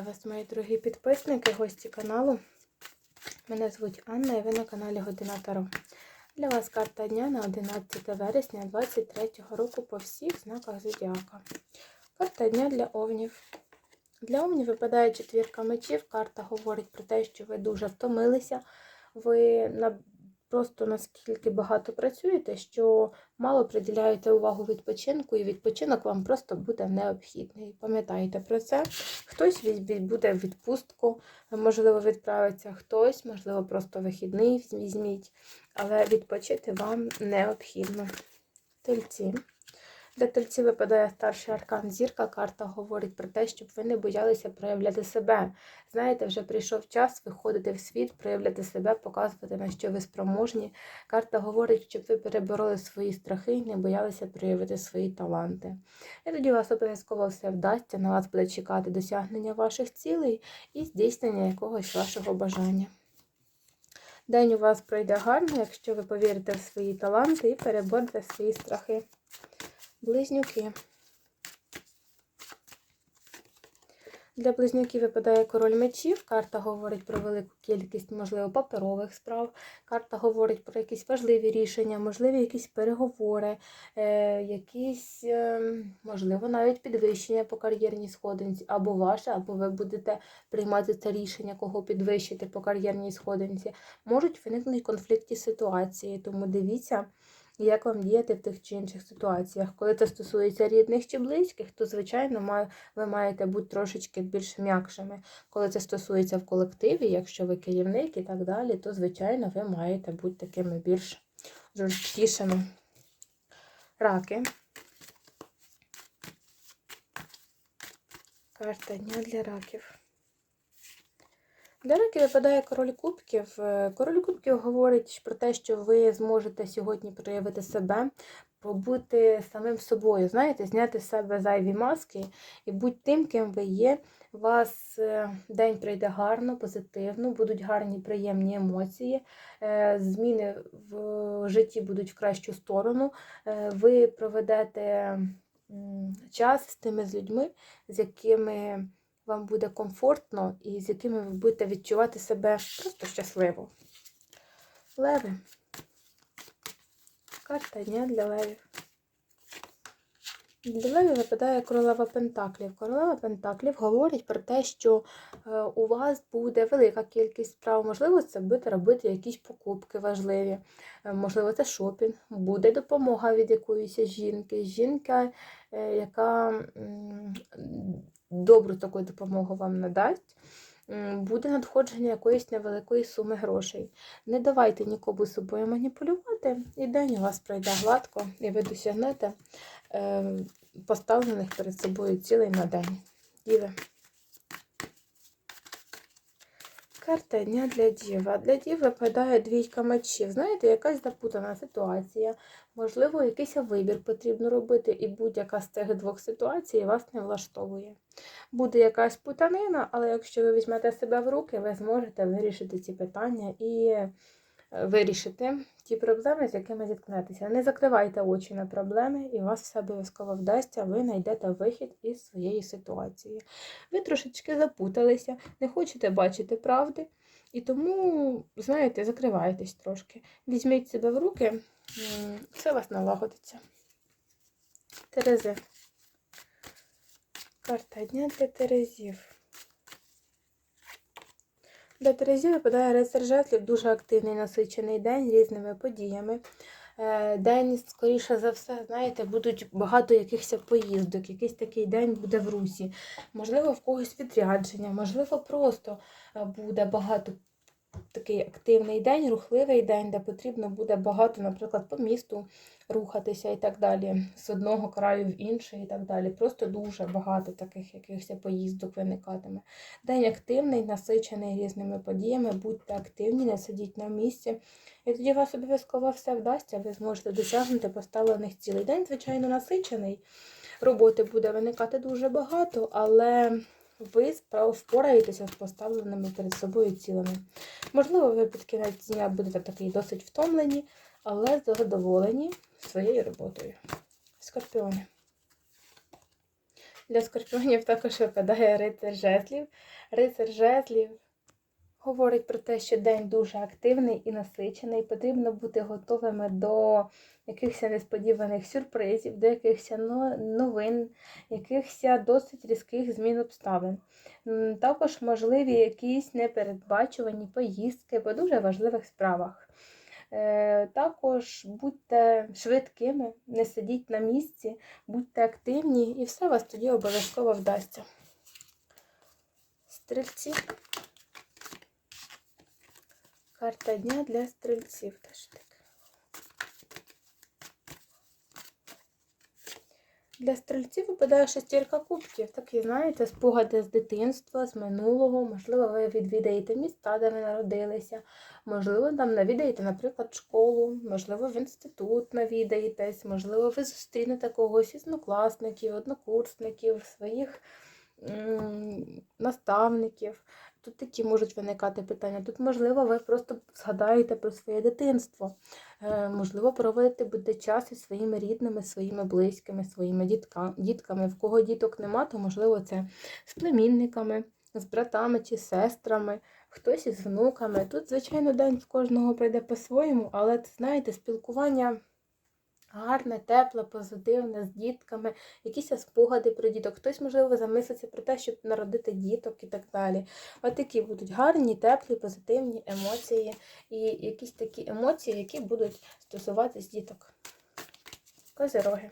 вас, мої дорогі підписники, гості каналу. Мене звуть Анна і ви на каналі Година Таро. Для вас карта дня на 11 вересня 2023 року по всіх знаках Зодіака. Карта дня для овнів. Для овнів випадає четвірка мечів. Карта говорить про те, що ви дуже втомилися. Ви просто наскільки багато працюєте, що мало приділяєте увагу відпочинку, і відпочинок вам просто буде необхідний. Пам'ятайте про це. Хтось буде в відпустку, можливо, відправиться, хтось, можливо, просто вихідний візьміть, але відпочити вам необхідно. Тельці. Для тельці випадає старший аркан зірка. Карта говорить про те, щоб ви не боялися проявляти себе. Знаєте, вже прийшов час виходити в світ, проявляти себе, показувати, на що ви спроможні. Карта говорить, щоб ви перебороли свої страхи і не боялися проявити свої таланти. І тоді у вас обов'язково все вдасться, на вас буде чекати досягнення ваших цілей і здійснення якогось вашого бажання. День у вас пройде гарно, якщо ви повірите в свої таланти і переборете свої страхи. Близнюки. Для близнюків випадає король мечів. Карта говорить про велику кількість, можливо, паперових справ. Карта говорить про якісь важливі рішення, можливі якісь переговори, е, якісь, е, можливо, навіть підвищення по кар'єрній сходинці, або ваше, або ви будете приймати це рішення, кого підвищити по кар'єрній сходинці. Можуть виникнути конфліктні ситуації, тому дивіться як вам діяти в тих чи інших ситуаціях. Коли це стосується рідних чи близьких, то, звичайно, ви маєте бути трошечки більш м'якшими. Коли це стосується в колективі, якщо ви керівник і так далі, то, звичайно, ви маєте бути такими більш жорсткішими. Раки. Карта дня для раків. Для раків випадає король кубків. Е, король кубків говорить про те, що ви зможете сьогодні проявити себе, побути самим собою, знаєте, зняти з себе зайві маски і будь тим, ким ви є. У вас е, день пройде гарно, позитивно, будуть гарні, приємні емоції, е, зміни в житті будуть в кращу сторону. Ви проведете час з тими з людьми, з якими вам буде комфортно і з якими ви будете відчувати себе просто щасливо. Леви. Карта дня для левів. Для левів випадає королева Пентаклів. Королева Пентаклів говорить про те, що е, у вас буде велика кількість справ. Можливо, це будете робити якісь покупки важливі. Е, можливо, це шопінг, буде допомога від якоїсь жінки. Жінка, е, яка добру таку допомогу вам надасть, буде надходження якоїсь невеликої суми грошей. Не давайте нікому собою маніпулювати, і день у вас пройде гладко, і ви досягнете ем, поставлених перед собою цілей на день. Діви. Карта дня для діва. Для дів випадає двійка мечів. Знаєте, якась запутана ситуація. Можливо, якийсь вибір потрібно робити, і будь-яка з цих двох ситуацій вас не влаштовує. Буде якась путанина, але якщо ви візьмете себе в руки, ви зможете вирішити ці питання і вирішити ті проблеми, з якими зіткнетеся. Не закривайте очі на проблеми, і у вас все обов'язково вдасться, ви знайдете вихід із своєї ситуації. Ви трошечки запуталися, не хочете бачити правди, і тому, знаєте, закриваєтесь трошки. Візьміть себе в руки, все вас налагодиться. Терези. Карта дня для Терезів. Для Терезі випадає рицар жезлів, дуже активний насичений день різними подіями. Е, день, скоріше за все, знаєте, будуть багато якихось поїздок, якийсь такий день буде в русі. Можливо, в когось відрядження, можливо, просто е, буде багато такий активний день, рухливий день, де потрібно буде багато, наприклад, по місту рухатися і так далі, з одного краю в інший і так далі. Просто дуже багато таких якихось поїздок виникатиме. День активний, насичений різними подіями, будьте активні, не сидіть на місці. І тоді вас обов'язково все вдасться, ви зможете досягнути поставлених цілий день, звичайно, насичений. Роботи буде виникати дуже багато, але ви впораєтеся з поставленими перед собою цілими. Можливо, ви під кінець дня будете такі досить втомлені, але задоволені своєю роботою. Скорпіони. Для скорпіонів також випадає рицар жезлів. Рицар жезлів говорить про те, що день дуже активний і насичений. Потрібно бути готовими до якихось несподіваних сюрпризів, до якихось новин, якихось досить різких змін обставин. Також можливі якісь непередбачувані поїздки по дуже важливих справах. Е, Також будьте швидкими, не сидіть на місці, будьте активні, і все вас тоді обов'язково вдасться. Стрільці. Карта дня для стрільців. Теж так. Для стрільців випадає шестірка кубків. Такі, знаєте, спогади з дитинства, з минулого. Можливо, ви відвідаєте міста, де ви народилися. Можливо, там навідаєте, наприклад, школу, можливо, в інститут навідаєтесь, можливо, ви зустрінете когось із однокласників, однокурсників, своїх м, наставників. Тут такі можуть виникати питання. Тут, можливо, ви просто згадаєте про своє дитинство. Е, Можливо, проводите буде час із своїми рідними, своїми близькими, своїми дітка, дітками. В кого діток нема, то можливо це з племінниками, з братами чи сестрами, хтось із внуками. Тут, звичайно, день в кожного прийде по-своєму, але знаєте, спілкування. Гарне, тепле, позитивне, з дітками, якісь спогади про діток. Хтось, можливо, замислиться про те, щоб народити діток і так далі. От такі будуть гарні, теплі, позитивні емоції і якісь такі емоції, які будуть стосуватись діток. Козироги.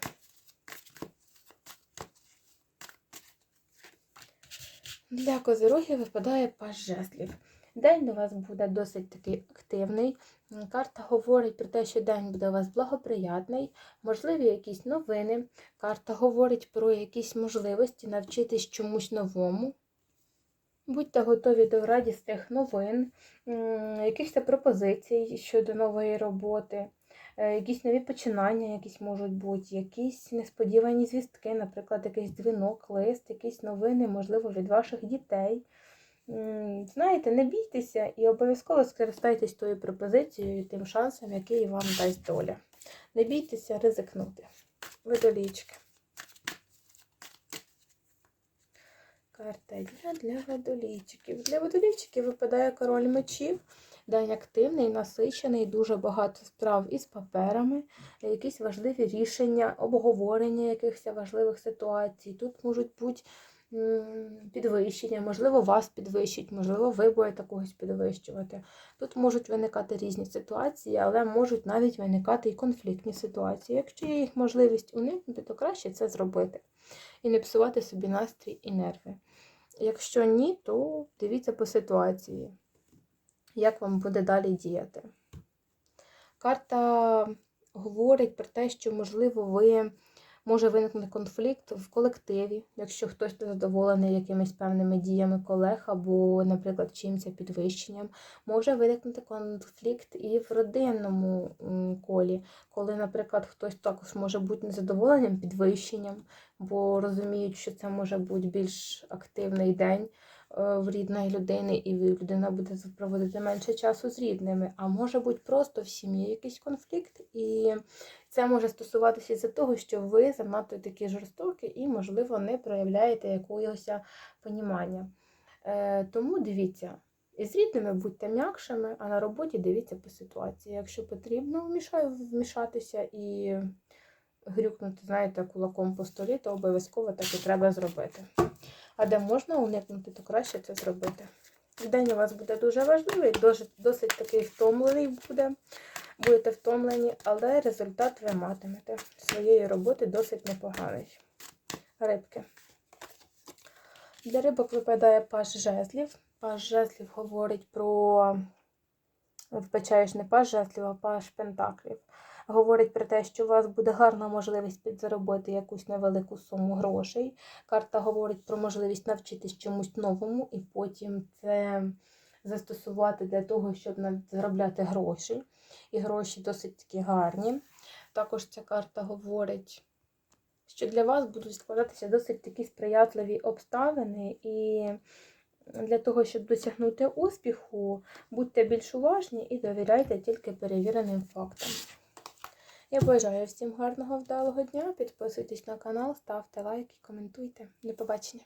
Для козирогів випадає паж жезлів. День у вас буде досить такий активний. Карта говорить про те, що день буде у вас благоприятний, можливі якісь новини. Карта говорить про якісь можливості навчитись чомусь новому. Будьте готові до радісних новин, якихось пропозицій щодо нової роботи, е, якісь нові починання, якісь можуть бути, якісь несподівані звістки, наприклад, якийсь дзвінок, лист, якісь новини, можливо, від ваших дітей. Знаєте, не бійтеся і обов'язково скористайтесь тою пропозицією, тим шансом, який вам дасть доля. Не бійтеся ризикнути. Водолічки. Карта дня для водолійчиків. Для водолійчиків випадає король мечів. День активний, насичений, дуже багато справ із паперами, якісь важливі рішення, обговорення якихось важливих ситуацій. Тут можуть бути підвищення, можливо, вас підвищить, можливо, ви будете когось підвищувати. Тут можуть виникати різні ситуації, але можуть навіть виникати і конфліктні ситуації. Якщо є їх можливість уникнути, то краще це зробити і не псувати собі настрій і нерви. Якщо ні, то дивіться по ситуації, як вам буде далі діяти. Карта говорить про те, що, можливо, ви може виникнути конфлікт в колективі, якщо хтось не задоволений якимись певними діями колег або, наприклад, чимось підвищенням. Може виникнути конфлікт і в родинному колі, коли, наприклад, хтось також може бути незадоволеним підвищенням, бо розуміють, що це може бути більш активний день в рідної людини, і людина буде проводити менше часу з рідними. А може бути просто в сім'ї якийсь конфлікт, і це може стосуватися із-за того, що ви занадто такі жорстокі і, можливо, не проявляєте якогось понімання. Е, тому дивіться. І з рідними будьте м'якшими, а на роботі дивіться по ситуації. Якщо потрібно вмішатися і грюкнути, знаєте, кулаком по столі, то обов'язково так і треба зробити. А де можна уникнути, то краще це зробити. День у вас буде дуже важливий, досить, такий втомлений буде. Будете втомлені, але результат ви матимете своєї роботи досить непоганий. Рибки. Для рибок випадає паш жезлів. Паш жезлів говорить про вбачаєш не паш жезлів, а паш пентаклів. Говорить про те, що у вас буде гарна можливість підзаробити якусь невелику суму грошей. Карта говорить про можливість навчитись чомусь новому і потім це застосувати для того, щоб заробляти гроші. І гроші досить такі гарні. Також ця карта говорить, що для вас будуть складатися досить такі сприятливі обставини, і для того, щоб досягнути успіху, будьте більш уважні і довіряйте тільки перевіреним фактам. Я бажаю всім гарного вдалого дня. Підписуйтесь на канал, ставте лайки, коментуйте. До побачення.